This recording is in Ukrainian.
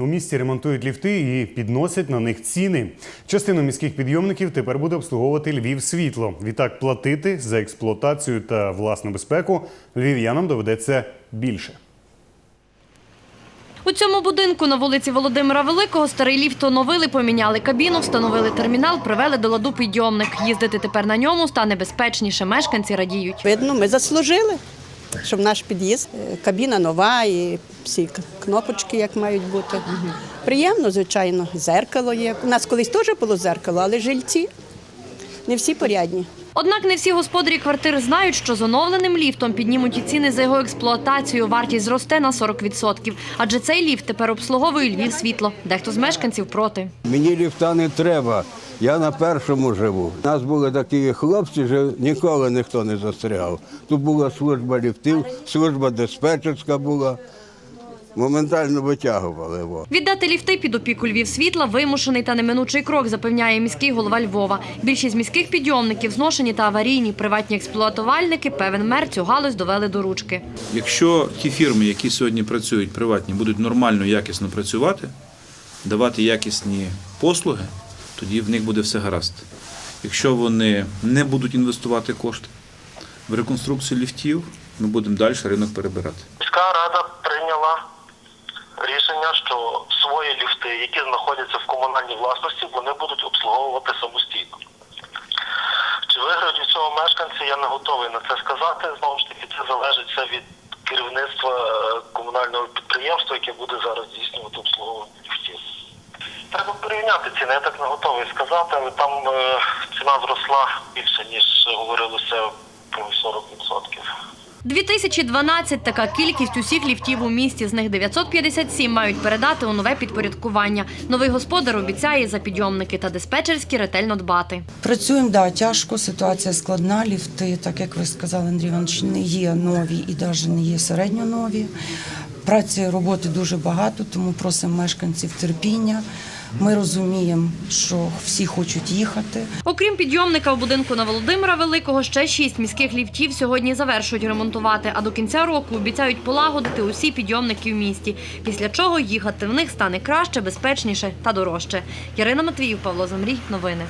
У місті ремонтують ліфти і підносять на них ціни. Частину міських підйомників тепер буде обслуговувати Львів світло. Відтак платити за експлуатацію та власну безпеку львів'янам доведеться більше. У цьому будинку на вулиці Володимира Великого старий ліфт оновили, поміняли кабіну, встановили термінал, привели до ладу підйомник. Їздити тепер на ньому стане безпечніше. Мешканці радіють. Видно, ми заслужили, щоб наш під'їзд, е, кабіна нова і всі кнопочки, як мають бути. Приємно, звичайно, зеркало є. У нас колись теж було зеркало, але жильці не всі порядні. Однак не всі господарі квартир знають, що з оновленим ліфтом піднімуть і ціни за його експлуатацію. Вартість зросте на 40%. Адже цей ліфт тепер обслуговує Львів світло. Дехто з мешканців проти. Мені ліфта не треба. Я на першому живу. У нас були такі хлопці, що ніколи ніхто не застрягав. Тут була служба ліфтів, служба диспетчерська була. Моментально витягували. Во. Віддати ліфти під опіку Львів світла вимушений та неминучий крок, запевняє міський голова Львова. Більшість міських підйомників зношені та аварійні. Приватні експлуатувальники певен мер цю галузь довели до ручки. Якщо ті фірми, які сьогодні працюють приватні, будуть нормально, якісно працювати, давати якісні послуги, тоді в них буде все гаразд. Якщо вони не будуть інвестувати кошти в реконструкцію ліфтів, ми будемо далі ринок перебирати. Міська рада прийняла рішення, що свої ліфти, які знаходяться в комунальній власності, вони будуть обслуговувати самостійно. Чи виграють від цього мешканці, я не готовий на це сказати. Знову ж таки, це залежить від керівництва е, комунального підприємства, яке буде зараз здійснювати обслуговування. Треба порівняти ціни, я так не готовий сказати, але там е, ціна зросла більше, ніж говорилося про 40%. 2012 – така кількість усіх ліфтів у місті. З них 957 мають передати у нове підпорядкування. Новий господар обіцяє за підйомники та диспетчерські ретельно дбати. Працюємо, да, тяжко, ситуація складна. Ліфти, так як ви сказали, Андрій Іванович, не є нові і навіть не є середньонові. Праці роботи дуже багато, тому просимо мешканців терпіння. Ми розуміємо, що всі хочуть їхати. Окрім підйомника в будинку на Володимира Великого, ще шість міських ліфтів сьогодні завершують ремонтувати, а до кінця року обіцяють полагодити усі підйомники в місті, після чого їхати в них стане краще, безпечніше та дорожче. Ярина Матвіїв, Павло Замрій. Новини.